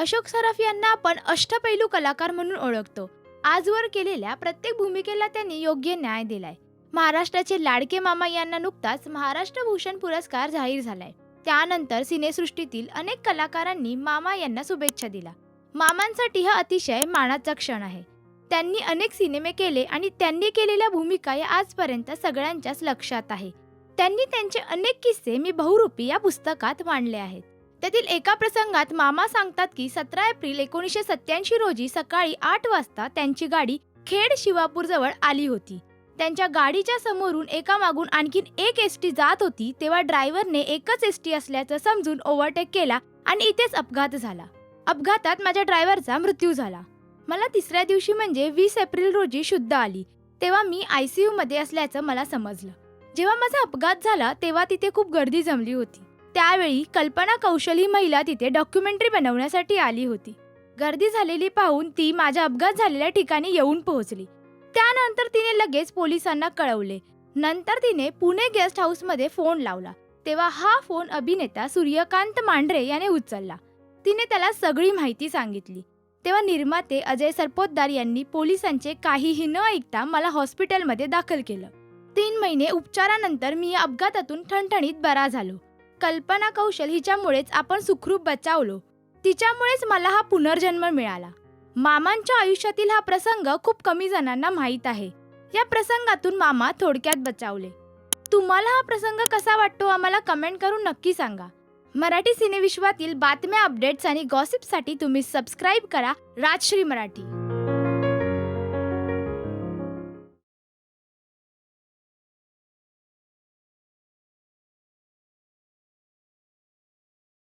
अशोक सराफ यांना आपण अष्टपैलू कलाकार म्हणून ओळखतो. आजवर केलेल्या प्रत्येक भूमिकेला त्यांनी योग्य न्याय दिलाय. महाराष्ट्राचे लाडके मामा यांना नुकताच महाराष्ट्र भूषण पुरस्कार जाहीर झालाय. त्यानंतर सिनेसृष्टीतील अनेक कलाकारांनी मामा यांना शुभेच्छा दिला मामांसाठी हा अतिशय मानाचा क्षण आहे. त्यांनी अनेक सिनेमे केले आणि त्यांनी केलेल्या भूमिका या आजपर्यंत सगळ्यांच्याच लक्षात आहे. त्यांनी त्यांचे अनेक किस्से मी बहुरूपी या पुस्तकात मांडले आहेत. त्यातील एका प्रसंगात मामा सांगतात की सतरा एप्रिल एकोणीसशे सत्याऐंशी रोजी सकाळी आठ वाजता त्यांची गाडी खेड शिवापूर जवळ आली होती. त्यांच्या गाडीच्या समोरून एका मागून आणखीन एक एस टी जात होती तेव्हा ड्रायव्हरने एकच एस टी असल्याचं समजून ओव्हरटेक केला आणि इथेच अपघात झाला. अपघातात माझ्या ड्रायव्हरचा मृत्यू झाला. मला तिसऱ्या दिवशी म्हणजे वीस एप्रिल रोजी शुद्ध आली तेव्हा मी आय सी मध्ये असल्याचं मला समजलं. जेव्हा माझा अपघात झाला तेव्हा तिथे खूप गर्दी जमली होती. त्यावेळी कल्पना कौशल ही महिला तिथे डॉक्युमेंटरी बनवण्यासाठी आली होती. गर्दी झालेली पाहून ती माझ्या अपघात झालेल्या ठिकाणी येऊन पोहोचली. त्यानंतर तिने लगेच पोलिसांना कळवले. नंतर तिने पुणे गेस्ट हाऊसमध्ये फोन लावला. तेव्हा हा फोन अभिनेता सूर्यकांत मांढरे याने उचलला. तिने त्याला सगळी माहिती सांगितली. तेव्हा निर्माते अजय सरपोतदार यांनी पोलिसांचे काहीही न ऐकता मला हॉस्पिटलमध्ये दाखल केलं. तीन महिने उपचारानंतर मी या अपघातातून ठणठणीत बरा झालो. कल्पना कौशल हिच्यामुळेच आपण सुखरूप बचावलो. तिच्यामुळेच मला हा पुनर्जन्म मिळाला. मामांच्या आयुष्यातील हा प्रसंग खूप कमी जणांना माहीत आहे. या प्रसंगातून मामा थोडक्यात बचावले. तुम्हाला हा प्रसंग कसा वाटतो आम्हाला कमेंट करून नक्की सांगा. मराठी सिनेविश्वातील बातम्या अपडेट्स आणि गॉसिपसाठी तुम्ही सबस्क्राईब करा राजश्री मराठी.